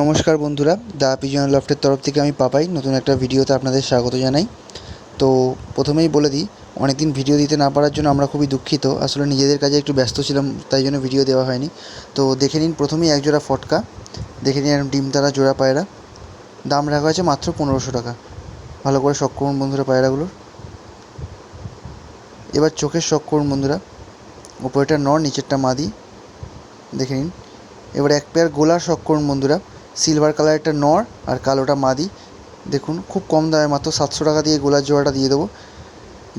নমস্কার বন্ধুরা, the pigeon লফটের তরফ থেকে আমি পাপাই, নতুন একটা ভিডিওতে আপনাদের স্বাগত জানাই। তো প্রথমেই বলে দিই অনেক দিন ভিডিও দিতে না পারার জন্য আমরা খুবই দুঃখিত। আসলে নিজেদের কাজে একটু ব্যস্ত ছিলাম, তাই জন্য ভিডিও দেওয়া হয়নি। তো দেখে নিন, প্রথমেই এক জোড়া ফটকা। দেখে নিন ডিম তারা জোড়া পায়রা। দাম রাখা আছে মাত্র পনেরোশো টাকা। ভালো করে শখ করুন বন্ধুরা পায়রাগুলোর। এবার চোখের শখ করুন বন্ধুরা। ওপরেটা নর, নিচেরটা মাদি। দেখে নিন। এবার এক পেয়ার গোলার শখ করুন বন্ধুরা। সিলভার কালারেরটা নর আর কালোটা মাদি। দেখুন, খুব কম দামে মাত্র সাতশো টাকা দিয়ে গোলার জোড়াটা দিয়ে দেবো।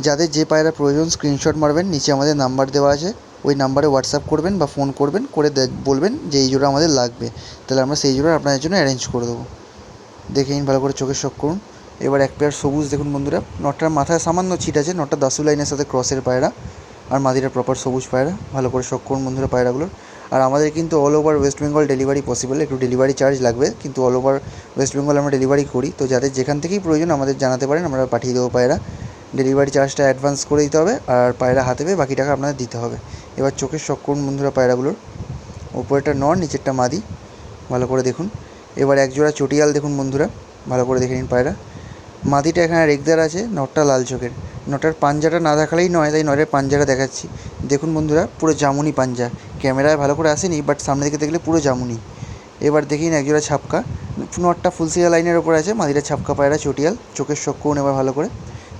যাদের যে পায়রা প্রয়োজন স্ক্রিনশট মারবেন, নিচে আমাদের নাম্বার দেওয়া আছে। ওই নাম্বারে হোয়াটসঅ্যাপ করবেন বা ফোন করবেন, করে বলবেন যে এই জোড়া আমাদের লাগবে। তাহলে আমরা সেই জোড়া আপনাদের জন্য অ্যারেঞ্জ করে দেবো। দেখে নিন, ভালো করে চোখের শখ করুন। এবার এক পেয়ার সবুজ, দেখুন বন্ধুরা নটার মাথায় সামান্য ছিট আছে নটা দাসু লাইনের সাথে ক্রসের পায়রা, আর মাদিরা প্রপার সবুজ পায়রা। ভালো করে শখ করুন বন্ধুরা পায়রাগুলোর। আর আমাদের কিন্তু all over West Bengal delivery possible একটু ডেলিভারি চার্জ লাগবে, কিন্তু অল ওভার ওয়েস্ট বেঙ্গল আমরা ডেলিভারি করি। তো যাদের যেখান থেকেই প্রয়োজন আমাদের জানাতে পারেন, আমরা পাঠিয়ে দেবো পায়রা। ডেলিভারি চার্জটা অ্যাডভান্স করে দিতে হবে, আর পায়রা হাতে পেয়ে বাকি টাকা আপনাদের দিতে হবে। এবার চোখের শখ করুন বন্ধুরা পায়রাগুলোর। ওপরেরটা নর, নিচেরটা মাদি। ভালো করে দেখুন। এবার এক জোড়া চটিয়াল দেখুন বন্ধুরা। ভালো করে দেখে নিন পায়রা। মাদিটা এখানে রেগদার আছে নটটা লাল চোখের। নটার পাঞ্জাটা না দেখালেই নয়, তাই নটের পাঞ্জাটা দেখাচ্ছি। দেখুন বন্ধুরা, পুরো জামুনি পাঞ্জা। ক্যামেরায় ভালো করে আসেনি বাট সামনে থেকে দেখলে পুরো জামুনি। এবার দেখি না, একজোড়া ছাপকা। নটটা ফুলসিয়া লাইনের ওপর আছে, মাদিটা ছাপকা পায়রা চটিয়াল, চোখের করুন এবার ভালো করে।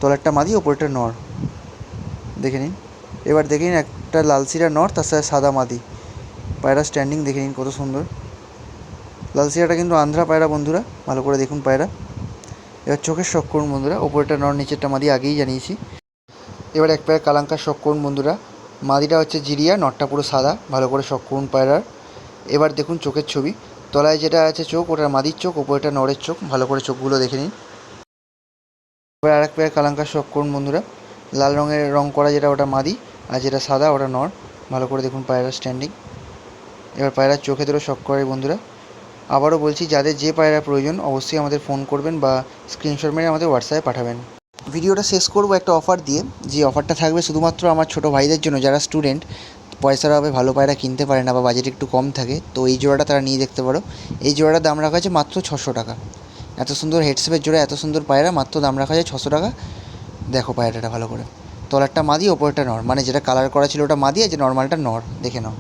তলারটা মাদি ওপরটা নর। দেখে নিন। এবার দেখে নিন একটা লালসিরা নর, তার সাথে সাদা মাদি। পায়রা স্ট্যান্ডিং দেখে নিন কত সুন্দর। লালসিরাটা কিন্তু আন্ধ্রা পায়রা বন্ধুরা, ভালো করে দেখুন পায়রা। এবার চোখের শখ করুন বন্ধুরা ওপরটা নর, নিচেরটা মাদি আগেই জানিয়েছি। এবার এক পায়ের কালাঙ্কার শখ করুন বন্ধুরা। মাদিটা হচ্ছে জিরিয়া, নটটা পুরো সাদা, ভালো করে শখ করুন পায়রার। এবার দেখুন চোখের ছবি। তলায় যেটা আছে চোখ ওটার মাদির চোখ ওপরটা নরের চোখ, ভালো করে চোখগুলো দেখে নিন। এবার আরেক পেয়ার কালাঙ্কার শখ করুন বন্ধুরা। লাল রঙের রং করা যেটা, ওটা মাদি, আর যেটা সাদা, ওটা নর। ভালো করে দেখুন পায়রার স্ট্যান্ডিং এবার পায়রার চোখে ধরে শখ করে, বন্ধুরা। আবারও বলছি, যাদের যে পায়রা প্রয়োজন, অবশ্যই আমাদের ফোন করবেন বা স্ক্রিনশট মেরে আমাদের হোয়াটসঅ্যাপে পাঠাবেন। ভিডিওটা শেষ করব, একটা অফার দিয়ে। যে অফারটা থাকবে শুধুমাত্র আমার ছোটো ভাইদের জন্য, যারা স্টুডেন্ট পয়সার অভাবে ভালো পায়রা কিনতে পারে না বা বাজেট একটু কম থাকে, তো এই জোড়াটা তারা নিয়ে দেখতে পারো। এই জোড়াটার দাম রাখা আছে মাত্র ছশো টাকা। এত সুন্দর হেডসেপের জোড়া, এত সুন্দর পায়রা, মাত্র দাম রাখা যায় ছশো টাকা। দেখো পায়রাটা ভালো করে। তলারটা মাদি ওপরটা নর। মানে যেটা কালার করা ছিল ওটা মাদি আর যে নর্মালটা নর। দেখে নাও।